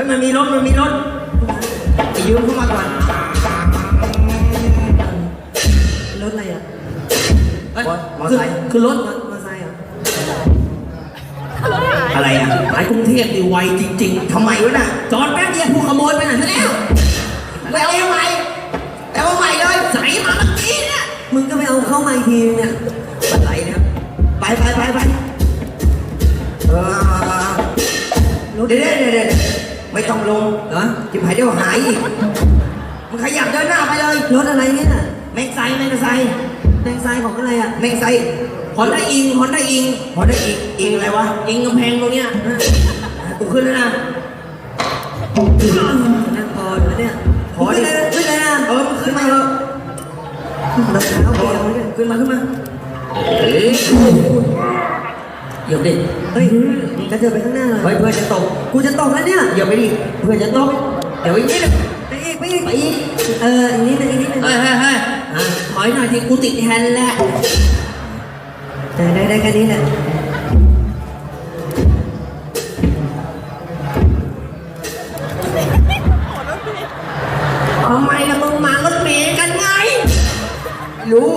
ฮ้ยมันมีรถมันมีรถไปยืมเข้ามาก่อนรถอะไรอะเฮ้ยมอไซค์ คือรถมอมอไซค์เหรออะไรอะสายกรุงเทพดีไวจริง ๆทำไมวะน่ะจอดแป๊บเดียวผู้ขโมยไปไหนซะแล้วแล้วเอาใหม่แล้วเอาใหม่เลยใส่มาเมื่อกี้เนี่ยมึงก็ไปเอาเข้ามาอีกทีนึงเนี่ยอะไรนะไปไปไปไปเออรถเดี๋ยวเดี๋ยวเดี๋ยว ไม่ต้องลงเหรอจิบหายเดี๋ยวหายอีกมึงขยับเดินหน้าไปเลยรถอะไรเนี่ยแม่งไซแม่งไซแดงทรายของอะไรอะแม่งไซฮอนได้อิงฮอนได้อิงฮอนได้อิงอิงอะไรวะอิงกำแพงตรงเนี้ยกูขึ้นแล้วนะนั่งพอหรือเนี่ยพอดิขึ้นเลยขึ้นเลยนะเออมึงขึ้นมาเถอะรองเท้าเปียกเนี่ยขึ้นมาขึ้นมาเอ้ย เหยียบดิเฮ้ยกระเถิบไปข้างหน้าเลยเฮ้ยเพื่อนจะตก กูจะตกแล้วเนี่ยเหยียบไปดิ เพื่อนจะตก เดี๋ยวอีกนิดนึงไปอีกไปอีกไปอีกเอออีกนิดนึงอีกนิดนึงเฮ้ยเฮ้ยเฮ้ยอะถอยหน่อยทีกูติดแฮนด์แล้วได้ได้ได้แค่นี้แหละทำไมล่ะมึงมารถเมล์กันไง รู้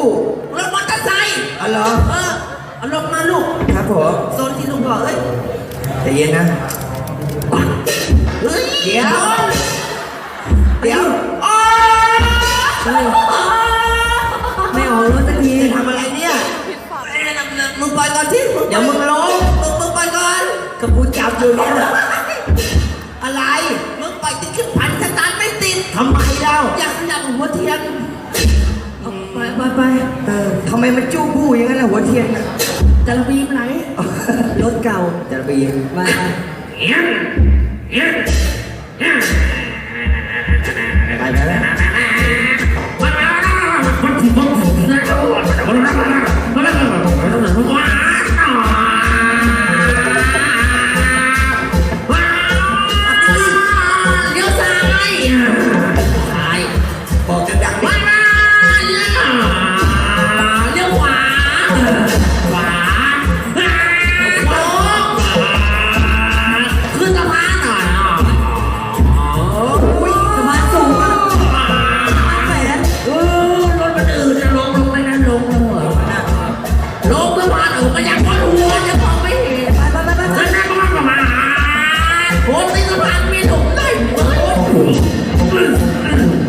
ครับผมโซนที่ลุงบอกเอ้ยใจเย็นนะ เฮ้ยเดี๋ยว เดี๋ยวอ๋อเฮ้ยไม่ออกรถสักทีจะทำอะไรเนี่ยมึงปล่อยก่อนสิเดี๋ยวมึงลงมึงมึงปล่อยก่อนกับกูจับอยู่เนี่ย อะไร มึงปล่อยติดขึ้นพันสตาร์ทไม่ติดทำไมเล่าอยากขยับหัวเทียน ไปไปไปเออทำไมมันจู้บู้อย่างนั้นล่ะหัวเทียนน่ะ จะระบีมไหนรถเก่าจะระบีมไปไปไปไป ณโค้งในสะพานมีหลุมด้วยเว้ย